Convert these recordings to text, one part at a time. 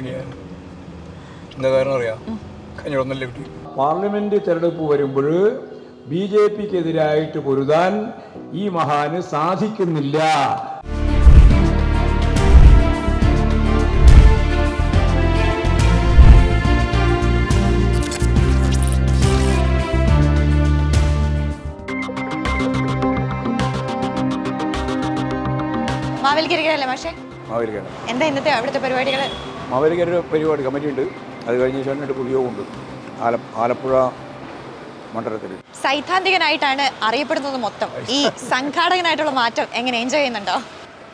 വാങ്ങിയ എന്താ കാരണം അറിയാം? കഞ്ഞിടന്നല്ലേ കിട്ടി. പാർലമെന്റ് തെരഞ്ഞെടുപ്പ് വരുമ്പോൾ ബി ജെ പിക്കെതിരായിട്ട് പൊരുതാൻ ഈ മഹാന് സാധിക്കുന്നില്ല. മാവേലിക്കരിക്കലല്ലേ പക്ഷേ മാവേലിക്കാണ്. എന്താ ഇന്നത്തെ അവിടുത്തെ പരിപാടികൾ മാവേലിക്കൊരു പരിപാടി കമ്മിറ്റി ഉണ്ട് അത് കഴിഞ്ഞ ശേഷം രണ്ട് പൊതുയോഗമുണ്ട് ആല ആലപ്പുഴ മണ്ഡലത്തിൽ. സൈദ്ധാന്തികനായിട്ടാണ് അറിയപ്പെടുന്നത് മൊത്തം. ഈ സംഘാടകനായിട്ടുള്ള മാറ്റം എങ്ങനെ എൻജോയ് ചെയ്യുന്നുണ്ടോ?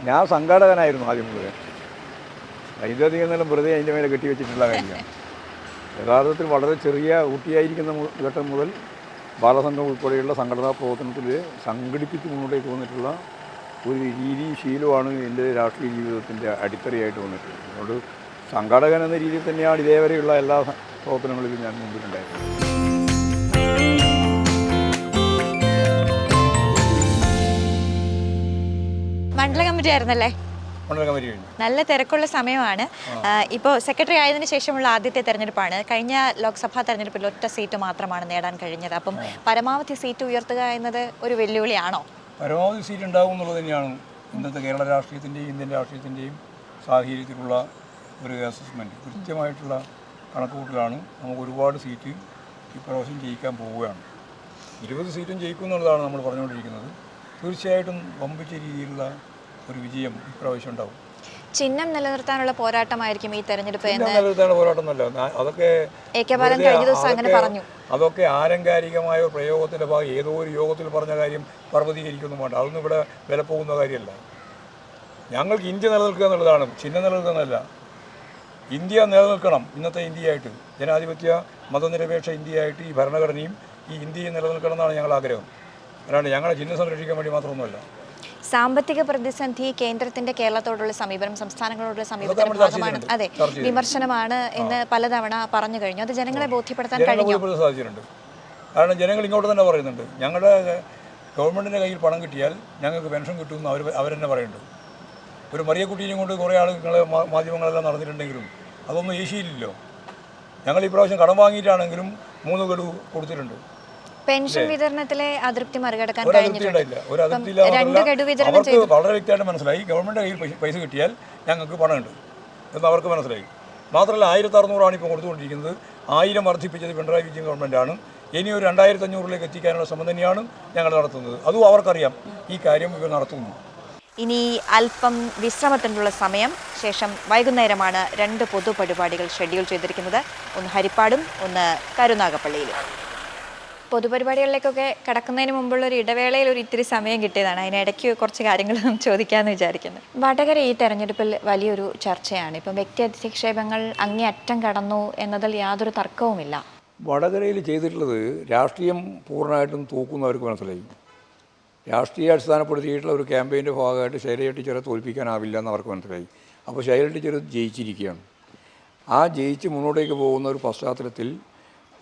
ഞാൻ സംഘാടകനായിരുന്നു ആദ്യം മുതൽ സൈദ്ധാന്തിക എന്നാലും വെറുതെ അതിന്റെ മേലെ കെട്ടിവെച്ചിട്ടുള്ള കാര്യമാണ്. യഥാർത്ഥത്തിൽ വളരെ ചെറിയ കുട്ടിയായിരിക്കുന്ന ഘട്ടം മുതൽ ബാലസംഘം ഉൾപ്പെടെയുള്ള സംഘടനാ പ്രവർത്തനത്തിൽ സംഘടിപ്പിച്ച് മുന്നോട്ടേക്ക് വന്നിട്ടുള്ള ഒരു രീതി ശീലമാണ് എന്റെ രാഷ്ട്രീയ ജീവിതത്തിന്റെ അടിത്തറയായിട്ട് വന്നിട്ടുള്ളത്. അതുകൊണ്ട് സംഘാടകൻ എന്ന രീതിയിൽ തന്നെയാണ് ഇതേവരെയുള്ള എല്ലാ പ്രവർത്തനങ്ങളിലും ഞാൻ മുമ്പിലുണ്ടായിരുന്നത്. മണ്ഡല കമ്മിറ്റി ആയിരുന്നല്ലേ? നല്ല തിരക്കുള്ള സമയമാണ്. ഇപ്പോൾ സെക്രട്ടറി ആയതിന് ശേഷമുള്ള ആദ്യത്തെ തെരഞ്ഞെടുപ്പാണ്. കഴിഞ്ഞ ലോക്സഭാ തെരഞ്ഞെടുപ്പിൽ ഒറ്റ സീറ്റ് മാത്രമാണ് നേടാൻ കഴിഞ്ഞത്. അപ്പം പരമാവധി സീറ്റ് ഉയർത്തുക എന്നത് ഒരു വെല്ലുവിളിയാണോ? പരമാവധി സീറ്റ് ഉണ്ടാവും എന്നുള്ളത് തന്നെയാണ് ഇന്നത്തെ കേരള രാഷ്ട്രീയത്തിന്റെയും ഇന്ത്യൻ രാഷ്ട്രീയത്തിന്റെയും സാഹചര്യത്തിലുള്ള ഒരു അസസ്മെന്റ് കൃത്യമായിട്ടുള്ള കണക്കുകൂട്ടലാണ്. നമുക്ക് ഒരുപാട് സീറ്റ് ഇപ്രാവശ്യം ജയിക്കാൻ പോവുകയാണ്. ഇരുപത് സീറ്റും ജയിക്കും എന്നുള്ളതാണ് നമ്മൾ പറഞ്ഞുകൊണ്ടിരിക്കുന്നത്. തീർച്ചയായിട്ടും വമ്പിച്ച രീതിയിലുള്ള ഒരു വിജയം ഇപ്രാവശ്യം ഉണ്ടാവും. ചിഹ്നം നിലനിർത്താനുള്ള പോരാട്ടമായിരിക്കും ഈ തെരഞ്ഞെടുപ്പ് നിലനിർത്താനുള്ള പോരാട്ടമൊന്നുമല്ല. നാ- അതൊക്കെ കഴിഞ്ഞ ദിവസം അങ്ങനെ പറഞ്ഞു. അതൊക്കെ ആലങ്കാരികമായ പ്രയോഗത്തിന്റെ ഭാഗം ഏതോ ഒരു യോഗത്തിൽ പറഞ്ഞ കാര്യം പർവതീകരിക്കൊന്നും വേണ്ട അതൊന്നും ഇവിടെ വില പോകുന്ന കാര്യമല്ല. ഞങ്ങൾക്ക് ഇന്ത്യ നിലനിൽക്കുക എന്നുള്ളതാണ്. ചിഹ്നം നിലനിൽക്കുന്നതല്ല. ഇന്ത്യ നിലനിൽക്കണം. ഇന്നത്തെ ഇന്ത്യയായിട്ട്. ജനാധിപത്യ മതനിരപേക്ഷ ഇന്ത്യയായിട്ട് ഈ ഭരണഘടനയും ഈ ഇന്ത്യയും നിലനിൽക്കണം എന്നാണ് ഞങ്ങൾ ആഗ്രഹം. അല്ലാണ്ട് ഞങ്ങളെ ചിഹ്നം സംരക്ഷിക്കാൻ വേണ്ടി മാത്രമൊന്നുമല്ല. സാമ്പത്തിക പ്രതിസന്ധി കേന്ദ്രത്തിന്റെ കേരളത്തോടുള്ള സമീപനം സംസ്ഥാനങ്ങളോടുള്ള സമീപനം ഭാഗമാണ്. അതെ വിമർശനമാണ് എന്ന് പലതവണ പറഞ്ഞു കഴിഞ്ഞു. അത് ജനങ്ങളെ ബോധ്യപ്പെടുത്താൻ കഴിഞ്ഞു. സാധിച്ചിട്ടുണ്ട്. കാരണം ജനങ്ങൾ ഇങ്ങോട്ട് തന്നെ പറയുന്നുണ്ട്. ഞങ്ങളുടെ ഗവൺമെന്റിന്റെ കയ്യിൽ പണം കിട്ടിയാൽ ഞങ്ങൾക്ക് പെൻഷൻ കിട്ടുമെന്ന് അവർ അവരെന്നെ പറയുന്നുണ്ട്. ഒരു മറിയക്കുട്ടീനെയും കൊണ്ട് കുറേ ആൾ നിങ്ങളെ മാധ്യമങ്ങളെല്ലാം നടന്നിട്ടുണ്ടെങ്കിലും അതൊന്നും ഏഷ്യയിലില്ലോ ഞങ്ങൾ ഈ പ്രാവശ്യം കടം വാങ്ങിയിട്ടാണെങ്കിലും മൂന്ന് ഗഡു കൊടുത്തിട്ടുണ്ട്. പെൻഷൻ വിതരണത്തിലെ അതൃപ്തി മറികടക്കാൻ വിതരണം അവർക്ക് വളരെ വ്യക്തമായിട്ട് മനസ്സിലായി. ഗവൺമെന്റ് കയ്യിൽ പൈസ- പൈസ കിട്ടിയാൽ ഞങ്ങൾക്ക് പണമുണ്ട് എന്ന് അവർക്ക് മനസ്സിലായി. മാത്രമല്ല ആയിരത്തി അറുന്നൂറാണ് ഇപ്പോൾ കൊടുത്തുകൊണ്ടിരിക്കുന്നത്. ആയിരം വർദ്ധിപ്പിച്ചത് പിണറായി വിജയൻ ഗവൺമെന്റാണ്. ഇനി ഒരു രണ്ടായിരത്തി അഞ്ഞൂറിലേക്ക് എത്തിക്കാനുള്ള ശ്രമം തന്നെയാണ് ഞങ്ങൾ നടത്തുന്നത്. അതും അവർക്കറിയാം. ഈ കാര്യം ഇവർ നടത്തുന്നു. ഇനി അല്പം വിശ്രമത്തിനുള്ള സമയം. ശേഷം വൈകുന്നേരമാണ് രണ്ട് പൊതുപരിപാടികൾ ഷെഡ്യൂൾ ചെയ്തിരിക്കുന്നത്. ഒന്ന് ഹരിപ്പാടും ഒന്ന് കരുനാഗപ്പള്ളിയിലും. പൊതുപരിപാടികളിലേക്കൊക്കെ കടക്കുന്നതിന് മുമ്പുള്ള ഒരു ഇടവേളയിൽ ഒരു ഇത്തിരി സമയം കിട്ടിയതാണ്. അതിനിടയ്ക്ക് കുറച്ച് കാര്യങ്ങൾ ചോദിക്കാമെന്ന് വിചാരിക്കുന്നു. വടകര ഈ തെരഞ്ഞെടുപ്പിൽ വലിയൊരു ചർച്ചയാണ്. ഇപ്പം വ്യക്തി അധിക്ഷേപങ്ങൾ അങ്ങേയറ്റം കടന്നു എന്നതിൽ യാതൊരു തർക്കവുമില്ല. വടകരയിൽ ചെയ്തിട്ടുള്ളത് രാഷ്ട്രീയം പൂർണമായിട്ടും തൂക്കുന്നവർക്ക് മനസ്സിലായി. രാഷ്ട്രീയ അടിസ്ഥാനപ്പെടുത്തിയിട്ടുള്ള ഒരു ക്യാമ്പയിന്റെ ഭാഗമായിട്ട് ശൈലജ ടീച്ചറെ തോൽപ്പിക്കാനാവില്ല എന്ന് അവർക്ക് മനസ്സിലായി. അപ്പോൾ ശൈലജ ടീച്ചർ ജയിച്ചിരിക്കുകയാണ്. ആ ജയിച്ച് മുന്നോട്ടേക്ക് പോകുന്ന ഒരു പശ്ചാത്തലത്തിൽ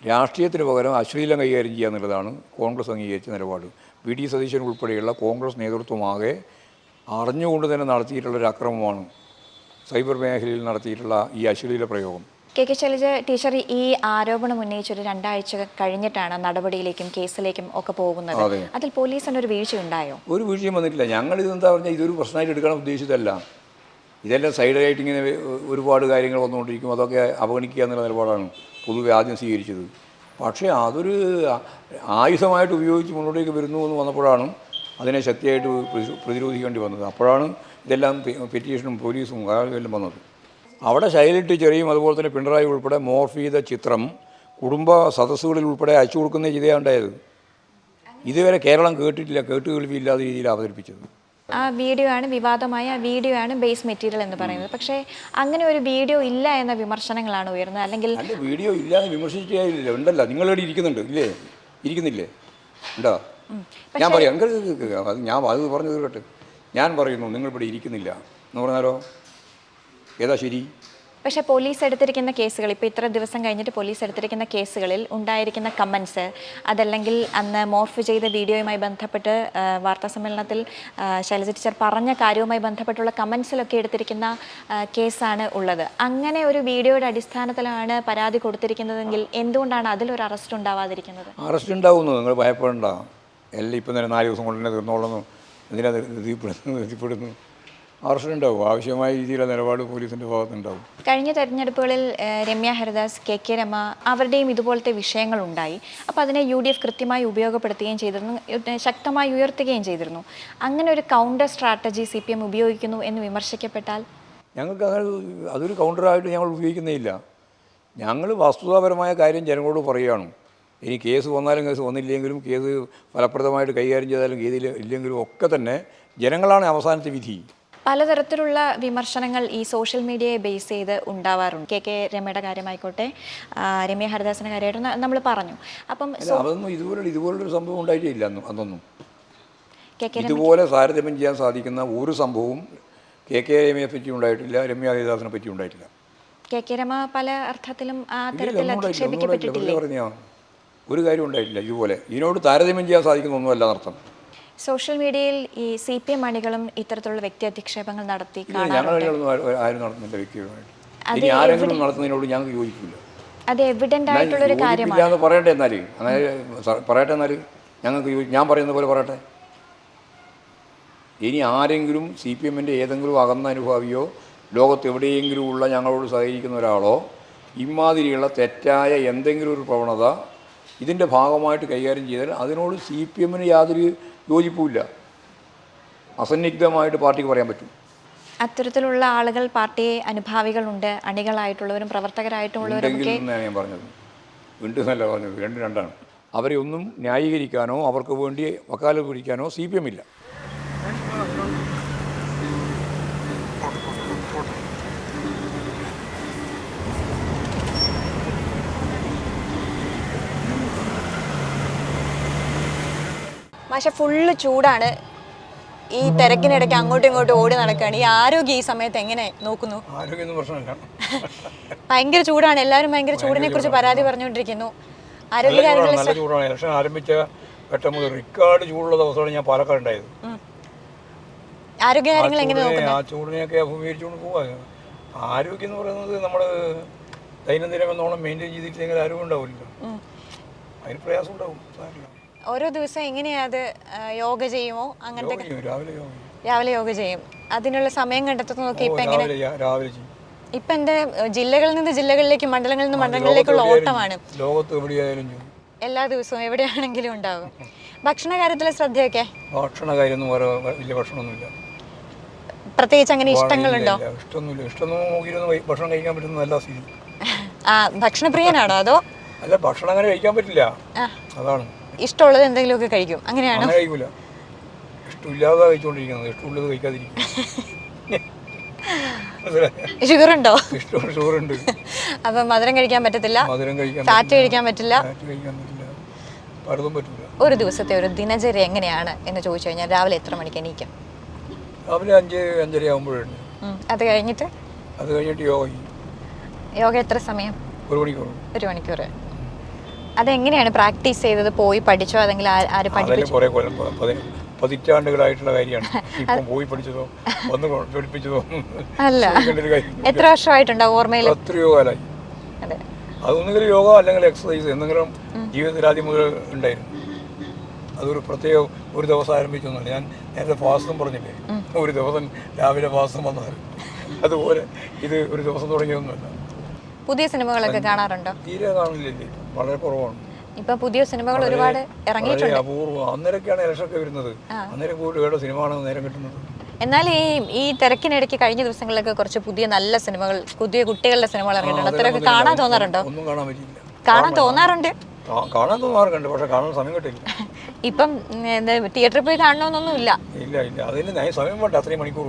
രാഷ്ട്രീയത്തിന് പകരം അശ്ലീലം കൈകാര്യം ചെയ്യുക എന്നുള്ളതാണ് കോൺഗ്രസ് അംഗീകരിച്ച നിലപാട്. വി ഡി സതീശൻ ഉൾപ്പെടെയുള്ള കോൺഗ്രസ് നേതൃത്വമാകെ അറിഞ്ഞുകൊണ്ട് തന്നെ നടത്തിയിട്ടുള്ള ഒരു അക്രമമാണ് സൈബർ മേഖലയിൽ നടത്തിയിട്ടുള്ള ഈ അശ്ലീല പ്രയോഗം. കെ കെ ശൈലജ ടീച്ചർ ഈ ആരോപണം ഉന്നയിച്ചൊരു രണ്ടാഴ്ച കഴിഞ്ഞിട്ടാണ് നടപടിയിലേക്കും കേസിലേക്കും ഒക്കെ പോകുന്നത്. അതെ. അതിൽ പോലീസിന് ഒരു വീഴ്ച ഉണ്ടായോ ഒരു വീഴ്ചയും വന്നിട്ടില്ല. ഞങ്ങൾ ഇതെന്താ പറഞ്ഞാൽ ഇതൊരു പ്രശ്നമായിട്ട് എടുക്കാൻ ഉദ്ദേശിച്ചതല്ല. ഇതെല്ലാം സൈഡായിട്ട് ഇങ്ങനെ ഒരുപാട് കാര്യങ്ങൾ വന്നുകൊണ്ടിരിക്കും. അതൊക്കെ അവഗണിക്കുക എന്നുള്ള നിലപാടാണ് പൊതുവെ ആദ്യം സ്വീകരിച്ചത്. പക്ഷേ അതൊരു ആയുധമായിട്ട് ഉപയോഗിച്ച് മുന്നോട്ടേക്ക് വരുന്നു എന്ന് വന്നപ്പോഴാണ് അതിനെ ശക്തിയായിട്ട് പ്രതി- പ്രതിരോധിക്കേണ്ടി വന്നത്. അപ്പോഴാണ് ഇതെല്ലാം പെറ്റീഷനും പോലീസും എല്ലാം വന്നത്. അവിടെ ശൈലിട്ട് ടീച്ചറേയും അതുപോലെ തന്നെ പിണറായി ഉൾപ്പെടെ മോർഫ് ചെയ്ത ചിത്രം കുടുംബ സദസ്സുകളിൽ ഉൾപ്പെടെ അയച്ചു കൊടുക്കുന്ന ചെയ്തേണ്ടായത് ഇതുവരെ കേരളം കേട്ടിട്ടില്ല കേട്ട് കേൾവിയില്ലാത്ത രീതിയിൽ അവതരിപ്പിച്ചത്. ആ വീഡിയോ ആണ് വിവാദമായ ആ വീഡിയോ ആണ് ബേസ് മെറ്റീരിയൽ എന്ന് പറയുന്നത്. പക്ഷേ അങ്ങനെ ഒരു വീഡിയോ ഇല്ല എന്ന വിമർശനങ്ങളാണ് ഉയർന്നത്. അല്ലെങ്കിൽ വീഡിയോ ഇല്ല എന്ന് വിമർശിച്ചില്ല ഉണ്ടല്ലോ നിങ്ങളിവിടെ ഇരിക്കുന്നുണ്ട് ഇല്ലേ? ഇരിക്കുന്നില്ലേ? ഉണ്ടോ? ഞാൻ പറയാം ഞാൻ അത് പറഞ്ഞു തീർക്കട്ടെ ഞാൻ പറയുന്നു നിങ്ങളിവിടെ ഇരിക്കുന്നില്ല. എന്ന് പറഞ്ഞാലോ? ഏതാ ശരി പക്ഷെ പോലീസ് എടുത്തിരിക്കുന്ന കേസുകൾ ഇപ്പോൾ ഇത്ര ദിവസം കഴിഞ്ഞിട്ട് പോലീസ് എടുത്തിരിക്കുന്ന കേസുകളിൽ ഉണ്ടായിരിക്കുന്ന കമൻസ് അതല്ലെങ്കിൽ അന്ന് മോർഫ് ചെയ്ത വീഡിയോയുമായി ബന്ധപ്പെട്ട് വാർത്താ സമ്മേളനത്തിൽ ശൈലജ ടീച്ചർ പറഞ്ഞ കാര്യവുമായി ബന്ധപ്പെട്ടുള്ള കമൻസിലൊക്കെ എടുത്തിരിക്കുന്ന കേസാണ് ഉള്ളത് അങ്ങനെ ഒരു വീഡിയോയുടെ അടിസ്ഥാനത്തിലാണ് പരാതി കൊടുത്തിരിക്കുന്നതെങ്കിൽ എന്തുകൊണ്ടാണ് അതിലൊരു അറസ്റ്റ് ഉണ്ടാവാതിരിക്കുന്നത് അറസ്റ്റ് ഉണ്ടാവുന്നു നിങ്ങൾ ഭയപ്പെടണ്ട എല്ലാം ഇപ്പം തന്നെ നാല് ദിവസം കൊണ്ട് തന്നെ തീർന്നോളുന്നു എന്തിനാ എത്തിപ്പെടുന്നു ഉണ്ടാവും ആവശ്യമായ രീതിയിലുള്ള നിലപാട് പോലീസിന്റെ ഭാഗത്തുണ്ടാവും. കഴിഞ്ഞ തെരഞ്ഞെടുപ്പുകളിൽ രമ്യ ഹരിദാസ് കെ കെ രമ അവരുടെയും ഇതുപോലത്തെ വിഷയങ്ങൾ ഉണ്ടായി അപ്പോൾ അതിനെ യു ഡി എഫ് കൃത്യമായി ഉപയോഗപ്പെടുത്തുകയും ചെയ്തിരുന്നു ശക്തമായി ഉയർത്തുകയും ചെയ്തിരുന്നു. അങ്ങനെ ഒരു counter strategy C P M ഉപയോഗിക്കുന്നു എന്ന് വിമർശിക്കപ്പെട്ടാൽ? ഞങ്ങൾക്ക് അങ്ങനെ അതൊരു കൗണ്ടറായിട്ട് ഞങ്ങൾ ഉപയോഗിക്കുന്നേ ഇല്ല ഞങ്ങൾ വസ്തുതാപരമായ കാര്യം ജനങ്ങളോട് പറയുകയാണ്. ഇനി കേസ് വന്നാലും കേസ് വന്നില്ലെങ്കിലും കേസ് ഫലപ്രദമായിട്ട് കൈകാര്യം ചെയ്താലും കേസിൽ ഇല്ലെങ്കിലും ഒക്കെ തന്നെ ജനങ്ങളാണ് അവസാനത്തെ വിധി. പലതരത്തിലുള്ള വിമർശനങ്ങൾ ഈ സോഷ്യൽ മീഡിയയെ ബേസ് ചെയ്ത് ഉണ്ടാവാറുണ്ട്. കെ കെ രമയുടെ കാര്യമായിക്കോട്ടെ രമ്യ ഹരിദാസിന്റെ കാര്യമായിട്ട് നമ്മൾ പറഞ്ഞു. അപ്പം അതൊന്നും ഇതുപോലെ ഇതുപോലൊരു സംഭവം ഉണ്ടായിട്ടില്ല കെ ഇതുപോലെ താരതമ്യം ചെയ്യാൻ സാധിക്കുന്ന ഒരു സംഭവവും കെ കെ രമയെ പറ്റി ഉണ്ടായിട്ടില്ല രമ്യ ഹരിദാസിനെ പറ്റി ഉണ്ടായിട്ടില്ല. കെ കെ രമ പല അർത്ഥത്തിലും ആ തരത്തിൽ. അധിക്ഷേപിക്കപ്പെട്ടിട്ടില്ലേ? ഒരു കാര്യം ഉണ്ടായിട്ടില്ല ഇതുപോലെ. ഇതിനോട് താരതമ്യം ചെയ്യാൻ സാധിക്കുന്ന ഒന്നുമല്ല എന്നർത്ഥം. സോഷ്യൽ മീഡിയയിൽ ഈ സി പി എം അണികളും ഇത്തരത്തിലുള്ള വ്യക്തി അധിക്ഷേപങ്ങൾ നടത്തി അതിലൊന്നും ആരും ആരും നടത്തുന്നില്ല വ്യക്തിപരമായിട്ട്. ഇനി ആരെങ്കിലും നടത്തുന്നതിനോട് ഞങ്ങൾക്ക് യോജിക്കില്ല. അത് എവിഡന്റ് ആയിട്ടുള്ളൊരു കാര്യമാണ് എന്ന് പറയട്ടെ എന്നാൽ. അങ്ങനെ പറയട്ടെ എന്നാൽ ഞങ്ങൾക്ക് ഞാൻ പറയുന്ന പോലെ പറയട്ടെ. ഇനി ആരെങ്കിലും സി പി എമ്മിന്റെ ഏതെങ്കിലും അകന്ന അനുഭാവിയോ ലോകത്ത് എവിടെയെങ്കിലും ഉള്ള ഞങ്ങളോട് സഹകരിക്കുന്ന ഒരാളോ ഇമാതിരിയുള്ള തെറ്റായ എന്തെങ്കിലും ഒരു പ്രവണത ഇതിന്റെ ഭാഗമായിട്ട് കൈകാര്യം ചെയ്താൽ അതിനോട് സി പി എമ്മിന് യാതൊരു യോജിപ്പുമില്ല. അസന്നിഗ്ധമായിട്ട് പാർട്ടിക്ക് പറയാൻ പറ്റും. അത്തരത്തിലുള്ള ആളുകൾ പാർട്ടിയെ അനുഭാവികളുണ്ട് അണികളായിട്ടുള്ളവരും പ്രവർത്തകരായിട്ടുള്ളവരും ഞാൻ പറഞ്ഞത്. വീണ്ടും എന്നല്ല പറഞ്ഞത്. രണ്ട് രണ്ടാണ്. അവരെ ഒന്നും ന്യായീകരിക്കാനോ അവർക്ക് വേണ്ടി വക്കാലം പിടിക്കാനോ സി പി എം ഇല്ല. പക്ഷെ ഫുള്ള് ചൂടാണ്. ഈ തിരക്കിനിടയ്ക്ക് അങ്ങോട്ടും ഇങ്ങോട്ടും ഓടി നടക്കുകയാണ് ഈ ആരോഗ്യം ഈ സമയത്ത് എങ്ങനെ നോക്കുന്നു? ഭയങ്കര ചൂടാണ്. എല്ലാവരും ഭയങ്കര ചൂടിനെ കുറിച്ച് പരാതി പറഞ്ഞുകൊണ്ടിരിക്കുന്നു. ആരോഗ്യ കാര്യങ്ങൾ ചൂടാണ്. ഇലക്ഷൻ ആരംഭിച്ച പെട്ടെന്ന് റിക്കാർഡ് ചൂടുള്ള ദിവസമാണ് ഞാൻ പാലക്കാട് ഉണ്ടായത്. ആരോഗ്യ കാര്യങ്ങൾ എങ്ങനെ നോക്കുന്നു? ആ ചൂടിനെയൊക്കെ അഭിമുഖീകരിച്ചുകൊണ്ട് പോവാ. ആരോഗ്യം എന്ന് പറയുന്നത് നമ്മൾ ദൈനംദിനം എന്നോണം മെയിന്റെയിൻ ചെയ്തിട്ടില്ലെങ്കിൽ ആരോഗ്യം ഉണ്ടാവില്ല അതിന് പ്രയാസം ഉണ്ടാവും. സാരില്ല ഓരോ ദിവസം എങ്ങനെയാ അത് യോഗ ചെയ്യുമോ? അങ്ങനത്തെ രാവിലെ യോഗ ചെയ്യും. അതിനുള്ള സമയം കണ്ടെത്തുന്ന നോക്കി ഓ, ഇപ്പൊ എങ്ങനെ? രാവിലെ ചെയ്യും. ഇപ്പൊ എന്റെ ജില്ലകളിൽ നിന്ന് ജില്ലകളിലേക്ക് മണ്ഡലങ്ങളിൽ നിന്ന് മണ്ഡലങ്ങളിലേക്കുള്ള ഓട്ടമാണ്. ലോകത്ത് എവിടെയായാലും എല്ലാ ദിവസവും എവിടെയാണെങ്കിലും ഉണ്ടാവും. ഭക്ഷണ കാര്യത്തിലെ ശ്രദ്ധയൊക്കെ ഭക്ഷണ കാര്യം വലിയ ഭക്ഷണമൊന്നുമില്ല. പ്രത്യേകിച്ച് അങ്ങനെ ഇഷ്ടങ്ങളുണ്ടോ? ഇഷ്ടമൊന്നുമില്ല. ഇഷ്ടമൊന്നും നോക്കിയിരുന്ന് ഭക്ഷണം കഴിക്കാൻ പറ്റുന്ന നല്ല സ്ഥിതി ആ ഭക്ഷണപ്രിയനാണോ അതോ? അല്ല ഭക്ഷണം അങ്ങനെ കഴിക്കാൻ പറ്റില്ല. അതാണ്. ഇഷ്ടമുള്ളത് എന്തെങ്കിലുമൊക്കെ കഴിക്കും. അങ്ങനെയാണോ? അങ്ങനെ കഴിക്കൂല. ഇഷ്ടമില്ലാതെ കഴിച്ചുകൊണ്ടിരിക്കുന്നത് ഇഷ്ടമുള്ളത് കഴിക്കാതിരിക്കും. മനസ്സിലായോ? ഷുഗർ ഉണ്ടോ അപ്പൊ മധുരം കഴിക്കാൻ പറ്റത്തില്ല. മധുരം കഴിക്കാൻ ഫാറ്റ് കഴിക്കാൻ പറ്റില്ല. ഫാറ്റ് കഴിക്കാൻ പറ്റില്ല. പലതും പറ്റില്ല ഒരു ദിവസത്തെ ഒരു ദിനചര്യ എങ്ങനെയാണ് എന്ന് ചോദിച്ചു കഴിഞ്ഞാൽ രാവിലെ എത്ര മണിക്ക് എണീക്കും? രാവിലെ അഞ്ച് അഞ്ചര ആകുമ്പോഴുണ്ട് അത് കഴിഞ്ഞിട്ട്? അത് കഴിഞ്ഞിട്ട് യോഗ യോഗ എത്ര സമയം? ഒരു മണിക്കൂർ. ഒരു മണിക്കൂർ അതെങ്ങനെയാണ് പ്രാക്ടീസ് ചെയ്തത്? പോയി പഠിച്ചോ? അല്ലെങ്കിൽ ആര് പഠിപ്പിച്ചു? പതിറ്റാണ്ടുകളായിട്ടുള്ള കാര്യമാണ്. ഇപ്പം പോയി പഠിച്ചതോ? വന്ന് കൊ- പഠിപ്പിച്ചതോ? അല്ല. എത്ര വർഷമായിട്ടുണ്ടോ ഓർമ്മയിൽ എത്രയോ കാലായി. അതെ. അതൊന്നെങ്കിലും യോഗ അല്ലെങ്കിൽ എക്സസൈസ് എന്തെങ്കിലും ജീവിതത്തിൽ ആദ്യം മുതൽ ഉണ്ടായിരുന്നു. അതൊരു പ്രത്യേക ഒരു ദിവസം ആരംഭിച്ചൊന്നുമില്ല ഞാൻ നേരത്തെ ഫാസ്റ്റും പറഞ്ഞില്ലേ? ഒരു ദിവസം രാവിലെ ഫാസ്റ്റും വന്നത് അതുപോലെ ഇത് ഒരു ദിവസം തുടങ്ങിയൊന്നുമില്ല. പുതിയ സിനിമകളൊക്കെ കാണാറുണ്ടോ? തീരെ കാണില്ലേ വളരെ കുറവാണ്. ഇപ്പൊ പുതിയ സിനിമകൾ ഒരുപാട് ഇറങ്ങിയിട്ടുണ്ട്. അപൂർവം. അന്നേരമൊക്കെയാണ് ഇലക്ഷനൊക്കെ വരുന്നത്. അന്നേരം കൂടുതൽ സിനിമയാണ് സിനിമ നേരം കിട്ടുന്നത്. എന്നാൽ ഈ ഈ തിരക്കിനിടയ്ക്ക് കഴിഞ്ഞ ദിവസങ്ങളിലൊക്കെ കുറച്ച് പുതിയ നല്ല സിനിമകൾ പുതിയ കുട്ടികളുടെ സിനിമകൾ ഇറങ്ങിയിട്ടുണ്ട്. അത്രയൊക്കെ കാണാൻ തോന്നാറുണ്ടോ? ഒന്നും കാണാൻ പറ്റില്ല കാണാൻ തോന്നാറുണ്ട്. കാണാൻ തോന്നാറുണ്ട്. പക്ഷെ കാണാൻ സമയം കിട്ടില്ല. ഇപ്പം തിയേറ്ററിൽ പോയി കാണണമെന്നൊന്നും ഇല്ല. ഇല്ല ഇല്ല. അതിന് സമയം വേണ്ട. അത്രയും മണിക്കൂർ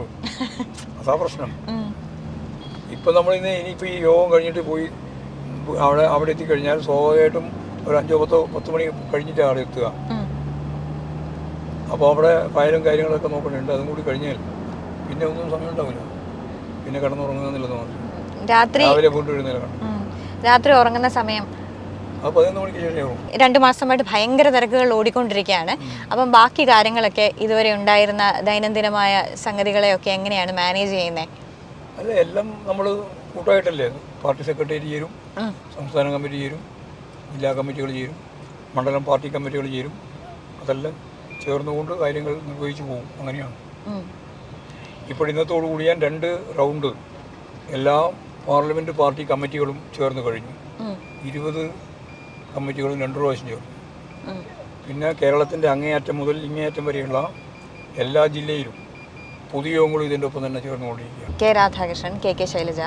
അതാ പ്രശ്നം. ഇപ്പൊ ഇപ്പം നമ്മളിന്ന് ഇനിയിപ്പോ ഈ യോഗം കഴിഞ്ഞിട്ട് പോയി അവിടെ അവിടെ എത്തിക്കഴിഞ്ഞാൽ സ്വാഭാവികമായിട്ടും ഒരു അഞ്ചോ പത്തോ പത്ത് മണി കഴിഞ്ഞിട്ട് അവിടെ എത്തുക. അപ്പോൾ അവിടെ ഫയലും കാര്യങ്ങളൊക്കെ നോക്കുന്നുണ്ട് അതും കൂടി കഴിഞ്ഞാൽ പിന്നെ ഒന്നും സമയം ഉണ്ടാവില്ല. പിന്നെ കിടന്നുറങ്ങുന്നില്ലെന്ന് മാത്രം. രാത്രി രാവിലെ വീണ്ടും എഴുന്നേൽക്കണം. രാത്രി ഉറങ്ങുന്ന സമയം രണ്ടു മാസമായിട്ട് ഭയങ്കര തിരക്കുകൾ ഓടിക്കൊണ്ടിരിക്കുകയാണ്. അപ്പം ബാക്കി കാര്യങ്ങളൊക്കെ ഇതുവരെ ഉണ്ടായിരുന്ന ദൈനംദിനമായ സംഗതികളെയൊക്കെ എങ്ങനെയാണ് മാനേജ് ചെയ്യുന്നത് അല്ല എല്ലാം നമ്മൾ കൂട്ടായിട്ടല്ലേ? പാർട്ടി സെക്രട്ടേറിയറ്റും സംസ്ഥാന കമ്മിറ്റി ചേരും ജില്ലാ കമ്മിറ്റികൾ ചേരും മണ്ഡലം പാർട്ടി കമ്മിറ്റികൾ ചേരും. അതെല്ലാം ചേർന്നുകൊണ്ട് കാര്യങ്ങൾ നിർവഹിച്ചു പോകും. അങ്ങനെയാണ്. ഇപ്പോൾ ഇന്നത്തോടു കൂടി ഞാൻ രണ്ട് റൗണ്ട് എല്ലാ പാർലമെന്റ് പാർട്ടി കമ്മിറ്റികളും ചേർന്ന് കഴിഞ്ഞു. ഇരുപത് കമ്മിറ്റികളും രണ്ട് പ്രാവശ്യം ചേർന്നു. പിന്നെ കേരളത്തിന്റെ അങ്ങേയറ്റം മുതൽ ഇങ്ങേയറ്റം വരെയുള്ള എല്ലാ ജില്ലയിലും പൊതുയോഗങ്ങളും ഇതിന്റെ ഒപ്പം തന്നെ ചേർന്നുകൊണ്ടിരിക്കുക K Radhakrishnan K K Shailaja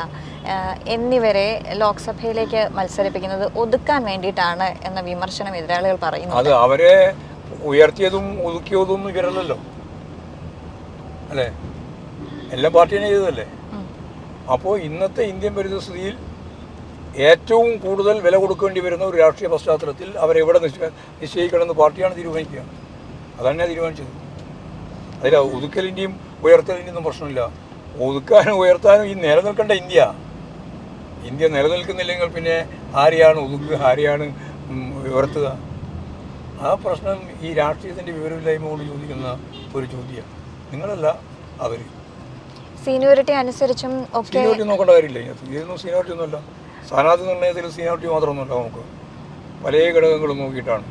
എന്നിവരെ ലോക്സഭയിലേക്ക് മത്സരിപ്പിക്കുന്നത് ഒതുക്കാൻ വേണ്ടിയിട്ടാണ് എന്ന വിമർശനം എതിരാളികൾ പറയുന്നു അത് അവരെ ഉയർത്തിയതും ഒതുക്കിയതും ഇവരല്ലല്ലോ. അല്ലേ? എല്ലാ പാർട്ടിയും ചെയ്തതല്ലേ? അപ്പോൾ ഇന്നത്തെ ഇന്ത്യൻ പരിതസ്ഥിതിയിൽ ഏറ്റവും കൂടുതൽ വില കൊടുക്കേണ്ടി വരുന്ന ഒരു രാഷ്ട്രീയ പശ്ചാത്തലത്തിൽ അവരെവിടെ നിശ്ച നിശ്ചയിക്കണമെന്ന് പാർട്ടിയാണ് തീരുമാനിക്കുക. അതന്നെ തീരുമാനിച്ചത്. അതിൽ ഒതുക്കലിന്റെയും ഉയർത്തലിന്റെയും ഒന്നും പ്രശ്നമില്ല. ഒതുക്കാനും ഉയർത്താനും ഈ നിലനിൽക്കേണ്ട ഇന്ത്യ. ഇന്ത്യ നിലനിൽക്കുന്നില്ലെങ്കിൽ പിന്നെ ആരെയാണ് ഒതുക്കുക ആരെയാണ് ഉയർത്തുക. ആ പ്രശ്നം ഈ രാഷ്ട്രീയത്തിന്റെ വിവരമില്ലായ്മ കൊണ്ട് ചോദിക്കുന്ന ഒരു ചോദ്യമാണ് നിങ്ങളല്ല അവർ സീനിയോറിറ്റി അനുസരിച്ചും സീനിയോറിറ്റി നോക്കേണ്ട കാര്യമില്ല. ഇതൊന്നും സീനിയോറിറ്റി ഒന്നുമല്ല സ്ഥാനാർത്ഥി നിർണയത്തിൽ സീനിയോറിറ്റി മാത്രമൊന്നുമല്ല നമുക്ക്. പല ഘടകങ്ങളും നോക്കിയിട്ടാണ്.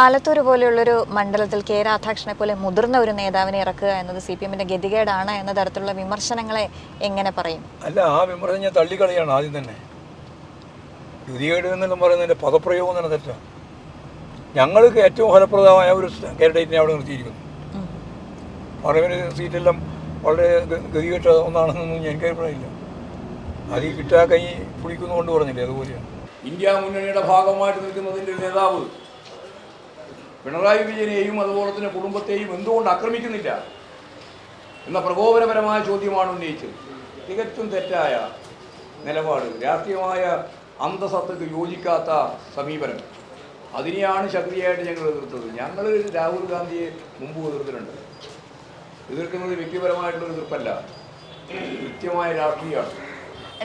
ആലത്തൂർ പോലെയുള്ളൊരു മണ്ഡലത്തിൽ കെ രാധാകൃഷ്ണനെ പോലെ മുതിർന്ന ഒരു നേതാവിനെ ഇറക്കുക എന്നത് സി പി എമ്മിന്റെ ഗതികേടാണ് എന്ന തരത്തിലുള്ള വിമർശനങ്ങളെ എങ്ങനെ പറയും? അല്ല ആ വിമർശനം ഞാൻ തള്ളിക്കളയാണ് ആദ്യം തന്നെ. ഗതികേട് എന്നെല്ലാം പറയുന്നതിന്റെ പദപ്രയോഗം തന്നെ തെറ്റാണ് ഞങ്ങൾക്ക് ഏറ്റവും ഫലപ്രദമായ ഒരു കാൻഡിഡേറ്റിനെ അവിടെ നിർത്തിയിരിക്കുന്നു. പാർലമെന്റ് സീറ്റെല്ലാം വളരെ ഗതികേട്ട ഒന്നാണെന്നൊന്നും എനിക്ക് അഭിപ്രായമില്ല. അത് ഈ കിട്ടാ കൈ പുളിക്കുന്നതുകൊണ്ട് പറഞ്ഞില്ലേ അതുപോലെയാണ്. ഇന്ത്യ മുന്നണിയുടെ ഭാഗമായിട്ട് നിൽക്കുന്നതിന്റെ ഒരു നേതാവ് പിണറായി വിജയനെയും അതുപോലെ തന്നെ കുടുംബത്തെയും എന്തുകൊണ്ട് ആക്രമിക്കുന്നില്ല എന്ന പ്രകോപനപരമായ ചോദ്യമാണ് ഉന്നയിച്ചത്. തികച്ചും തെറ്റായ നിലപാട്. രാഷ്ട്രീയമായ അന്തസത്തക്ക് യോജിക്കാത്ത സമീപനം. അതിനെയാണ് ശക്തിയായിട്ട് ഞങ്ങൾ എതിർത്തത്. ഞങ്ങൾ രാഹുൽ ഗാന്ധിയെ മുമ്പ് എതിർത്തിട്ടുണ്ട്. എതിർക്കുന്നത് വ്യക്തിപരമായിട്ടുള്ള എതിർപ്പല്ല. കൃത്യമായ രാഷ്ട്രീയമാണ്.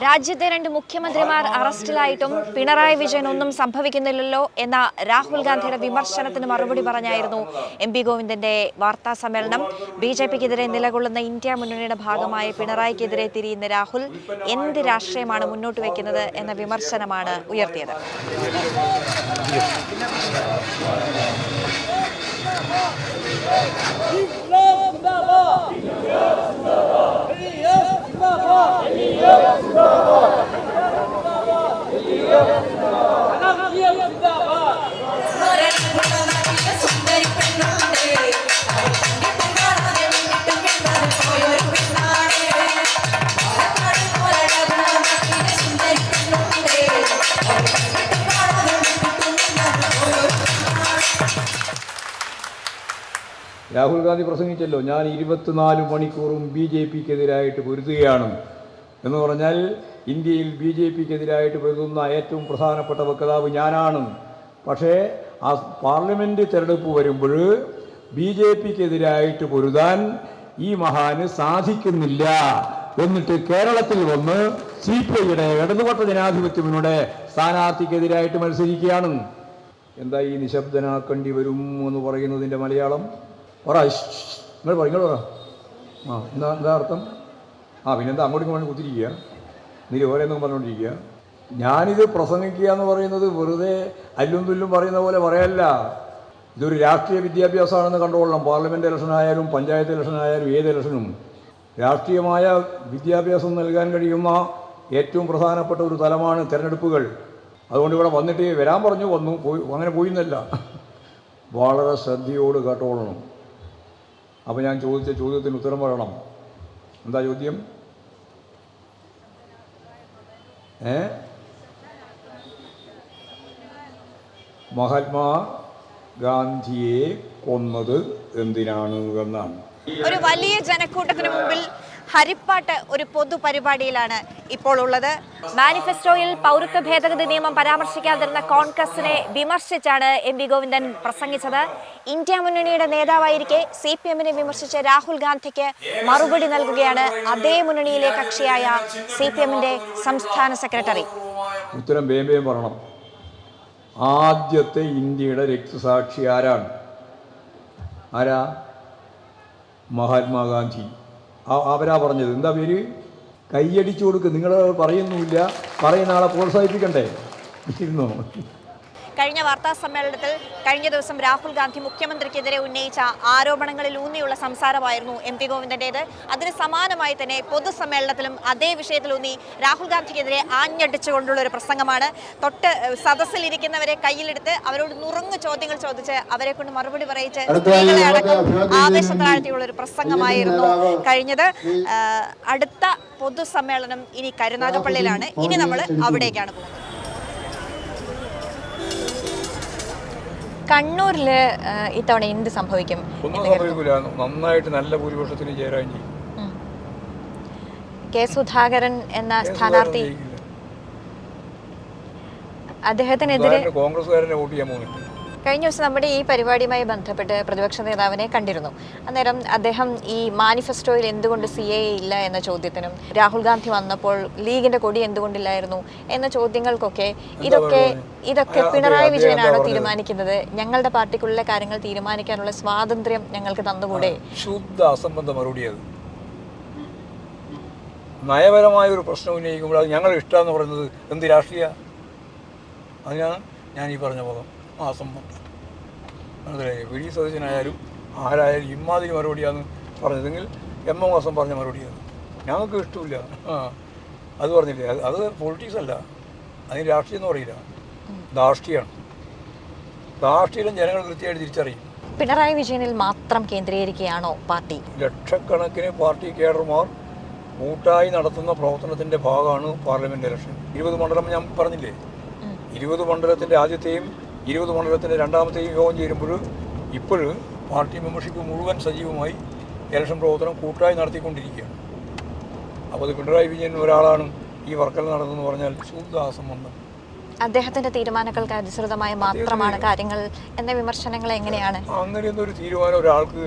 രാജ്യത്തെ രണ്ട് മുഖ്യമന്ത്രിമാർ അറസ്റ്റിലായിട്ടും പിണറായി വിജയൻ ഒന്നും സംഭവിക്കുന്നില്ലല്ലോ എന്ന രാഹുൽ ഗാന്ധിയുടെ വിമർശനത്തിന് മറുപടി പറഞ്ഞായിരുന്നു എം പി ഗോവിന്ദന്റെ വാർത്താ സമ്മേളനം. ബി ജെ പിക്കെതിരെ നിലകൊള്ളുന്ന ഇന്ത്യ മുന്നണിയുടെ ഭാഗമായ പിണറായിക്കെതിരെ തിരിയുന്ന രാഹുൽ എന്ത് രാഷ്ട്രീയമാണ് മുന്നോട്ട് വെക്കുന്നത് എന്ന വിമർശനമാണ് ഉയർത്തിയത്. രാഹുൽ ഗാന്ധി പ്രസംഗിച്ചല്ലോ. ഞാൻ ഇരുപത്തിനാല് മണിക്കൂറും ബി ജെ പിക്കെതിരായിട്ട് പൊരുതുകയാണ്. എന്ന് പറഞ്ഞാൽ ഇന്ത്യയിൽ ബി ജെ പിക്കെതിരായിട്ട് പൊരുതുന്ന ഏറ്റവും പ്രധാനപ്പെട്ട വക്താവ് ഞാനാണ്. പക്ഷേ ആ പാർലമെന്റ് തിരഞ്ഞെടുപ്പ് വരുമ്പോൾ ബി ജെ പിക്കെതിരായിട്ട് പൊരുതാൻ ഈ മഹാന് സാധിക്കുന്നില്ല എന്നിട്ട് കേരളത്തിൽ വന്ന് സി പി ഐയുടെ ഇടതുപക്ഷ ജനാധിപത്യ മുന്നോടെ സ്ഥാനാർത്ഥിക്കെതിരായിട്ട് മത്സരിക്കുകയാണ്. എന്താ ഈ നിശബ്ദനാക്കേണ്ടി വരും എന്ന് പറയുന്നതിന്റെ മലയാളം? പറ. നിങ്ങൾ പറ നിങ്ങൾ പറ. ആ എന്താ എന്താ അർത്ഥം? ആ പിന്നെന്താ അങ്ങോട്ടും ഇങ്ങോട്ടും കുത്തിരിക്കുക. നിരവരെന്നും പറഞ്ഞുകൊണ്ടിരിക്കുക. ഞാനിത് പ്രസംഗിക്കുക എന്ന് പറയുന്നത് വെറുതെ അല്ലും തുല്ലും പറയുന്ന പോലെ പറയല്ല. ഇതൊരു രാഷ്ട്രീയ വിദ്യാഭ്യാസമാണെന്ന് കണ്ടുകൊള്ളണം പാർലമെന്റ് ഇലക്ഷൻ ആയാലും പഞ്ചായത്ത് ഇലക്ഷൻ ആയാലും ഏത് ഇലക്ഷനും. രാഷ്ട്രീയമായ വിദ്യാഭ്യാസം നൽകാൻ കഴിയുന്ന ഏറ്റവും പ്രധാനപ്പെട്ട ഒരു തലമാണ് തിരഞ്ഞെടുപ്പുകൾ. അതുകൊണ്ട് ഇവിടെ വന്നിട്ട് വരാൻ പറഞ്ഞു വന്നു പോയി അങ്ങനെ പോയിന്നല്ല വളരെ ശ്രദ്ധയോട് കേട്ടോളണം. അപ്പോൾ ഞാൻ ചോദിച്ച ചോദ്യത്തിന് ഉത്തരം പറയണം. എന്താ ചോദ്യം? ഏ? മഹാത്മാ ഗാന്ധിയെ കൊന്നത് എന്തിനാണ് എന്നാണ്. ഒരു വലിയ ജനക്കൂട്ടത്തിന് മുമ്പിൽ ഹരിപ്പാട്ട് ഒരു പൊതുപരിപാടിയിലാണ് ഇപ്പോൾ ഉള്ളത്. മാനിഫെസ്റ്റോയിൽ പൗരത്വ ഭേദഗതി നിയമം പരാമർശിക്കാതിരുന്ന കോൺഗ്രസിനെ വിമർശിച്ചാണ് എം വി ഗോവിന്ദൻ പ്രസംഗിച്ചത്. ഇന്ത്യ മുന്നണിയുടെ നേതാവായിരിക്കെ സി പി എമ്മിനെ വിമർശിച്ച രാഹുൽ ഗാന്ധിക്ക് മറുപടി നൽകുകയാണ് അതേ മുന്നണിയിലെ കക്ഷിയായ സി പി എമ്മിന്റെ സംസ്ഥാന സെക്രട്ടറി. ഉത്തരം വേമ്പേം പറയണം. ആദ്യത്തെ ഇന്ത്യയുടെ രക്തസാക്ഷി ആരാണ്? ആരാ? മഹാത്മാഗാന്ധി അവരാ പറഞ്ഞത്. എന്താ പേര്? കൈയടിച്ചു കൊടുക്കുക നിങ്ങൾ പറയുന്നുമില്ല. പറയുന്ന ആളെ പ്രോത്സാഹിപ്പിക്കണ്ടേ? ഇരുന്നോ? കഴിഞ്ഞ വാർത്താ സമ്മേളനത്തിൽ കഴിഞ്ഞ ദിവസം രാഹുൽ ഗാന്ധി മുഖ്യമന്ത്രിക്കെതിരെ ഉന്നയിച്ച ആരോപണങ്ങളിൽ ഊന്നിയുള്ള സംസാരമായിരുന്നു എം പി ഗോവിന്ദന്റെത്. അതിന് സമാനമായി തന്നെ പൊതുസമ്മേളനത്തിലും അതേ വിഷയത്തിലൂന്നി രാഹുൽ ഗാന്ധിക്കെതിരെ ആഞ്ഞടിച്ചുകൊണ്ടുള്ള ഒരു പ്രസംഗമാണ്. തൊട്ട് സദസ്സിലിരിക്കുന്നവരെ കയ്യിലെടുത്ത് അവരോട് നുറുങ്ങു ചോദ്യങ്ങൾ ചോദിച്ച് അവരെ കൊണ്ട് മറുപടി പറയിച്ച് സ്ത്രീകളെ അടക്കം ആവേശത്താഴ്ത്തിയുള്ള ഒരു പ്രസംഗമായിരുന്നു കഴിഞ്ഞത്. അടുത്ത പൊതുസമ്മേളനം ഇനി കരുനാഗപ്പള്ളിയിലാണ്. ഇനി നമ്മൾ അവിടേക്കാണ് പോകുന്നത്. കണ്ണൂരിൽ ഇത്തവണ എന്ത് സംഭവിക്കും ഒന്നും സംഭവിക്കില്ല നന്നായിട്ട് നല്ല ഭൂരിപക്ഷത്തിന് ചേരാൻ ചെയ്യും. കെ സുധാകരൻ എന്ന സ്ഥാനാർത്ഥി. അദ്ദേഹത്തിനെതിരെ കോൺഗ്രസ്സുകാരനെ വോട്ട് ചെയ്യാൻ പോകുന്നില്ല. കഴിഞ്ഞ ദിവസം നമ്മുടെ ഈ പരിപാടിയുമായി ബന്ധപ്പെട്ട് പ്രതിപക്ഷ നേതാവിനെ കണ്ടിരുന്നു. അന്നേരം അദ്ദേഹം ഈ മാനിഫെസ്റ്റോയിൽ എന്തുകൊണ്ട് സി എ ഇല്ല എന്ന ചോദ്യത്തിനും രാഹുൽ ഗാന്ധി വന്നപ്പോൾ ലീഗിന്റെ കൊടി എന്തുകൊണ്ടില്ലായിരുന്നു എന്ന ചോദ്യങ്ങൾക്കൊക്കെ ഇതൊക്കെ ഇതൊക്കെ പിണറായി വിജയനാണോ തീരുമാനിക്കുന്നത്? ഞങ്ങളുടെ പാർട്ടിക്കുള്ള കാര്യങ്ങൾ തീരുമാനിക്കാനുള്ള സ്വാതന്ത്ര്യം ഞങ്ങൾക്ക് തന്നുകൂടെ? ശുദ്ധ അസംബന്ധ നയപരമായ ഒരു പ്രശ്നം ഉന്നയിക്കുമ്പോൾ അത് ഞങ്ങൾ ഇഷ്ടമെന്ന് പറയുന്നത് എന്ത് രാഷ്ട്രീയ? അതിനാണ് ഞാൻ ഈ പറഞ്ഞ പദം അസംബന്ധം മനസ്സിലായി? വി ഡി സതീശനായാലും ആരായാലും ഇമ്മാതിരി മറുപടിയാന്ന് പറഞ്ഞതെങ്കിൽ എം എം വാസം പറഞ്ഞ മറുപടിയാണ് ഞങ്ങൾക്ക് ഇഷ്ടമില്ല. ആ അത് പറഞ്ഞില്ലേ? അത് അത് പൊളിറ്റിക്സ് അല്ല. അതിന് രാഷ്ട്രീയം എന്ന് പറയില്ല. ധാർഷ്ട്യമാണ് ധാർഷ്ട്യം ജനങ്ങൾ കൃത്യമായിട്ട് തിരിച്ചറിയും. പിണറായി വിജയനിൽ മാത്രം കേന്ദ്രീകരിക്കുകയാണോ പാർട്ടി? ലക്ഷക്കണക്കിന് പാർട്ടി കേഡർമാർ കൂട്ടായി നടത്തുന്ന പ്രവർത്തനത്തിന്റെ ഭാഗമാണ് പാർലമെന്റ് ഇലക്ഷൻ. ഇരുപത് മണ്ഡലം ഞാൻ പറഞ്ഞില്ലേ? ഇരുപത് മണ്ഡലത്തിന്റെ ആദ്യത്തെയും ഇരുപത് മണ്ഡലത്തിന്റെ രണ്ടാമത്തെ യോഗം ചേരുമ്പോൾ ഇപ്പോൾ പാർട്ടി മെമ്പർഷിപ്പ് മുഴുവൻ സജീവമായി ഇലക്ഷൻ പ്രവർത്തനം കൂട്ടായി നടത്തിക്കൊണ്ടിരിക്കുകയാണ്. അപ്പോൾ അത് പിണറായി വിജയൻ ഒരാളാണ് ഈ വർക്കല നടന്നതെന്ന് പറഞ്ഞാൽ സൂദാസം വന്ന്. അദ്ദേഹത്തിന്റെ തീരുമാനങ്ങൾക്ക് അനുസൃതമായി മാത്രമാണ് കാര്യങ്ങൾ എന്ന വിമർശനങ്ങൾ എങ്ങനെയാണ്? അങ്ങനെയൊന്നും ഒരു തീരുമാനം ഒരാൾക്ക്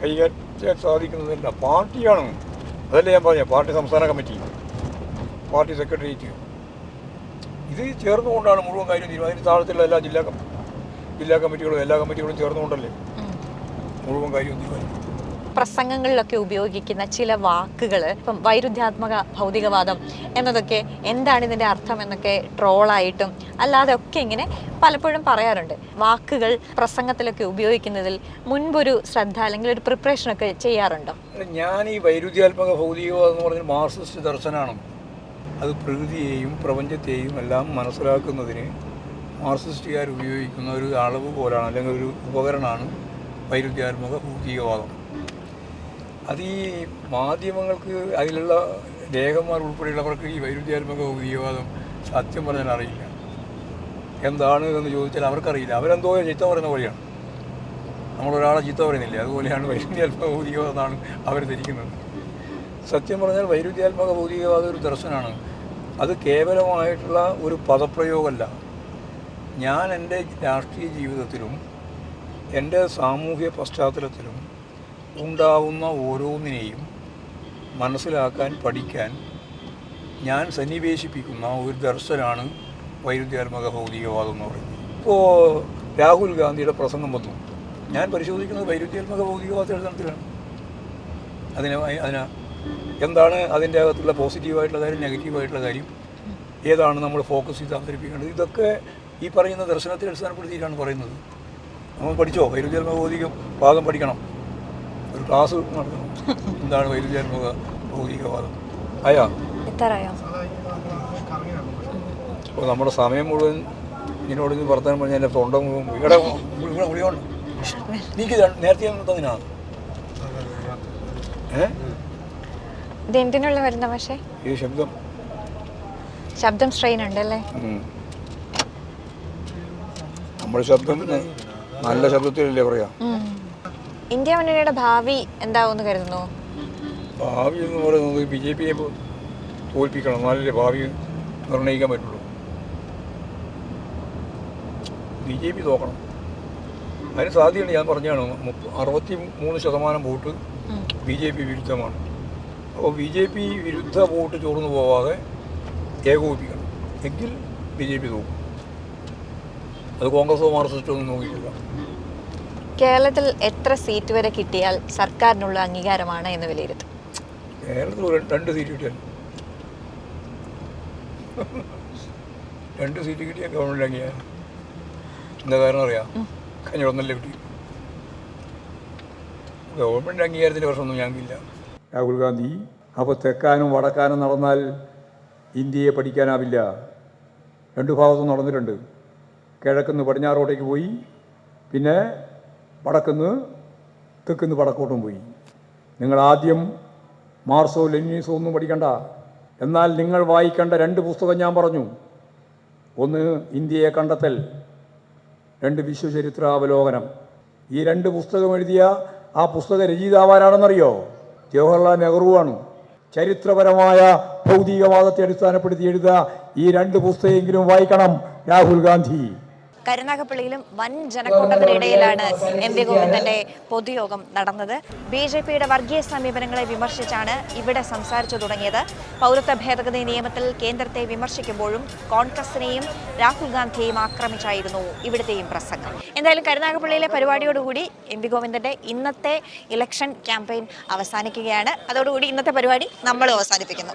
കൈകാറ്റാൻ സാധിക്കുന്നതല്ല. പാർട്ടിയാണ്. അതല്ലേ ഞാൻ പറഞ്ഞ പാർട്ടി സംസ്ഥാന കമ്മിറ്റി പാർട്ടി സെക്രട്ടേറിയറ്റ്. ഇത് ചേർന്നുകൊണ്ടാണ് മുഴുവൻ കാര്യം തീരുമാനം. അതിന് താഴത്തുള്ള എല്ലാ ജില്ലാ ജില്ലാ കമ്മിറ്റികളും എല്ലാ കമ്മിറ്റികളും ചേർന്നുകൊണ്ടല്ലേ മുഴുവൻ കാര്യവും തീരുമാനിക്കും പ്രസംഗങ്ങളിലൊക്കെ ഉപയോഗിക്കുന്ന ചില വാക്കുകൾ ഇപ്പം വൈരുദ്ധ്യാത്മക ഭൗതികവാദം എന്നതൊക്കെ എന്താണ് ഇതിന്റെ അർത്ഥം എന്നൊക്കെ ട്രോളായിട്ടും അല്ലാതെ ഒക്കെ ഇങ്ങനെ പലപ്പോഴും പറയാറുണ്ട്. വാക്കുകൾ പ്രസംഗത്തിലൊക്കെ ഉപയോഗിക്കുന്നതിൽ മുൻപൊരു ശ്രദ്ധ അല്ലെങ്കിൽ ഒരു പ്രിപ്പറേഷനൊക്കെ ചെയ്യാറുണ്ടോ? ഞാൻ ഈ വൈരുദ്ധ്യാത്മക ഭൗതികവാദം എന്ന് പറഞ്ഞാൽ മാർസിസ്റ്റ് ദർശനമാണ് അത് പ്രകൃതിയെയും പ്രപഞ്ചത്തെയും എല്ലാം മനസ്സിലാക്കുന്നതിന് മാർക്സിസ്റ്റുകാർ ഉപയോഗിക്കുന്ന ഒരു അളവ് പോലാണ് അല്ലെങ്കിൽ ഒരു ഉപകരണമാണ് വൈരുദ്ധ്യാത്മക ഭൗതികവാദം. അത് ഈ മാധ്യമങ്ങൾക്ക് അതിലുള്ള ലേഖന്മാർ ഉൾപ്പെടെയുള്ളവർക്ക് ഈ വൈരുദ്ധ്യാത്മക ഭൗതികവാദം സത്യം പറഞ്ഞാൽ അറിയില്ല. എന്താണ് എന്ന് ചോദിച്ചാൽ അവർക്കറിയില്ല. അവരെന്തോ ചീത്ത പറയുന്ന പോലെയാണ്. നമ്മളൊരാളെ ചീത്ത പറയുന്നില്ലേ? അതുപോലെയാണ് വൈരുദ്ധ്യാത്മക ഭൗതികവാദം എന്നാണ് അവർ ധരിക്കുന്നത്. സത്യം പറഞ്ഞാൽ വൈരുദ്ധ്യാത്മക ഭൗതികവാദം ഒരു ദർശനമാണ്. അത് കേവലമായിട്ടുള്ള ഒരു പദപ്രയോഗമല്ല. ഞാൻ എന്റെ രാഷ്ട്രീയ ജീവിതത്തിലും എന്റെ സാമൂഹ്യ പശ്ചാത്തലത്തിലും ഉണ്ടാവുന്ന ഓരോന്നിനെയും മനസ്സിലാക്കാൻ പഠിക്കാൻ ഞാൻ സന്നിവേശിപ്പിക്കുന്ന ഒരു ദർശനമാണ് വൈരുദ്ധ്യാത്മക ഭൗതികവാദം എന്ന് പറയുന്നത്. ഇപ്പോൾ രാഹുൽ ഗാന്ധിയുടെ പ്രസംഗം വന്നു. ഞാൻ പരിശോധിക്കുന്നത് വൈരുദ്ധ്യാത്മക ഭൗതികവാദ അടിസ്ഥാനത്തിലാണ് അതിന് അതിന് എന്താണ് അതിന്റെ അകത്തുള്ള പോസിറ്റീവായിട്ടുള്ള കാര്യം നെഗറ്റീവായിട്ടുള്ള കാര്യം ഏതാണ് നമ്മൾ ഫോക്കസ് ചെയ്ത് അവതരിപ്പിക്കേണ്ടത് ഇതൊക്കെ ഈ പറയുന്ന ദർശനത്തെ അടിസ്ഥാനപ്പെടുത്തിയിട്ടാണ് പറയുന്നത് നമ്മൾ പഠിച്ചോ വൈരുദ്ധ്യാത്മക ഭൗതികം ഭാഗം പഠിക്കണം ഒരു ക്ലാസ് നടത്തണം എന്താണ് വൈരുദ്ധ്യാത്മക ഭൗതികവാദം അയാ അപ്പോൾ നമ്മുടെ സമയം മുഴുവൻ ഇതിനോട് ഇത് വർത്തമാനം പറഞ്ഞാൽ എന്റെ തൊണ്ട മുഴുവൻ ഇവിടെ വിളിയോണ്ട് നീക്ക് നേരത്തെ തന്നിനാ ഏ ഇത് എന്തിനുള്ള വരുന്ന പക്ഷേ ഈ ശബ്ദം. ശബ്ദം സ്ട്രെയിൻ ഉണ്ടല്ലേ? ഉം. നമ്മുടെ ശബ്ദം നല്ല ശബ്ദത്തിലല്ലേ പറയാ? ഇന്ത്യ മുന്നണിയുടെ ഭാവി എന്താവും കരുതുന്നു? ഭാവി എന്ന് പറയുന്നത് ബി ജെ പിയെ തോൽപ്പിക്കണം. എന്നാലല്ലേ ഭാവി നിർണയിക്കാൻ പറ്റുള്ളൂ. ബി ജെ പി തോക്കണം. അതിന് സാധ്യതയുണ്ട്. ഞാൻ പറഞ്ഞാണ് അറുപത്തി മൂന്ന് ശതമാനം വോട്ട് ബി ജെ പി വിരുദ്ധമാണ്. അപ്പോൾ ബി ജെ പി വിരുദ്ധ വോട്ട് ചോർന്നു പോവാതെ ഏകോപിപ്പിക്കണം. എങ്കിൽ ബി ജെ പി തോക്കും. അത് കോൺഗ്രസോ മാർക്സിസ്റ്റോ ഒന്നും നോക്കിയിട്ടില്ല. കേരളത്തിൽ എത്ര സീറ്റ് വരെ കിട്ടിയാൽ സർക്കാരിനുള്ള അംഗീകാരമാണ് എന്ന് വിലയിരുത്തും. കേരളത്തിൽ ഒരു രണ്ട് സീറ്റ് കിട്ടിയാൽ. രണ്ട് സീറ്റ് കിട്ടിയാൽ ഗവൺമെന്റ് അംഗീകാരം. എന്താ കാരണം അറിയാം? കഴിഞ്ഞ ഒന്നല്ലേ കിട്ടി. ഗവൺമെന്റ് അംഗീകാരത്തിന്റെ പ്രശ്നമൊന്നും ഞങ്ങൾക്കില്ല. രാഹുൽ ഗാന്ധി. അപ്പോൾ തെക്കാനും വടക്കാനും നടന്നാൽ ഇന്ത്യയെ പഠിക്കാനാവില്ല. രണ്ട് ഭാഗത്തും നടന്നിട്ടുണ്ട്. കിഴക്കുന്ന് പടിഞ്ഞാറോട്ടേക്ക് പോയി. പിന്നെ വടക്കുന്ന് തെക്കുന്ന് വടക്കോട്ടും പോയി. നിങ്ങൾ ആദ്യം മാർസോ ലെനിനീസോ ഒന്നും പഠിക്കണ്ട. എന്നാൽ നിങ്ങൾ വായിക്കേണ്ട രണ്ട് പുസ്തകം ഞാൻ പറഞ്ഞു. ഒന്ന് ഇന്ത്യയെ കണ്ടെത്തൽ രണ്ട് വിശ്വചരിത്രാവലോകനം. ഈ രണ്ട് പുസ്തകം എഴുതിയ ആ പുസ്തക രചയിതാവാരാണെന്നറിയോ? ജവഹർലാൽ നെഹ്റുവാണ് ചരിത്രപരമായ ഭൗതികവാദത്തെ അടിസ്ഥാനപ്പെടുത്തി എഴുതുക. ഈ രണ്ട് പുസ്തകമെങ്കിലും വായിക്കണം. രാഹുൽ ഗാന്ധി. കരുനാഗപ്പള്ളിയിലും വൻ ജനക്കൂട്ടത്തിനിടയിലാണ് എം വി ഗോവിന്ദന്റെ പൊതുയോഗം നടന്നത്. ബി ജെ പിയുടെ വർഗീയ സമീപനങ്ങളെ വിമർശിച്ചാണ് ഇവിടെ സംസാരിച്ചു തുടങ്ങിയത്. പൗരത്വ ഭേദഗതി നിയമത്തിൽ കേന്ദ്രത്തെ വിമർശിക്കുമ്പോഴും കോൺഗ്രസിനെയും രാഹുൽ ഗാന്ധിയെയും ആക്രമിച്ചായിരുന്നു ഇവിടുത്തെയും പ്രസംഗം. എന്തായാലും കരുനാഗപ്പള്ളിയിലെ പരിപാടിയോടുകൂടി എം വി ഗോവിന്ദന്റെ ഇന്നത്തെ ഇലക്ഷൻ ക്യാമ്പയിൻ അവസാനിക്കുകയാണ്. അതോടുകൂടി ഇന്നത്തെ പരിപാടി നമ്മൾ അവസാനിപ്പിക്കുന്നു.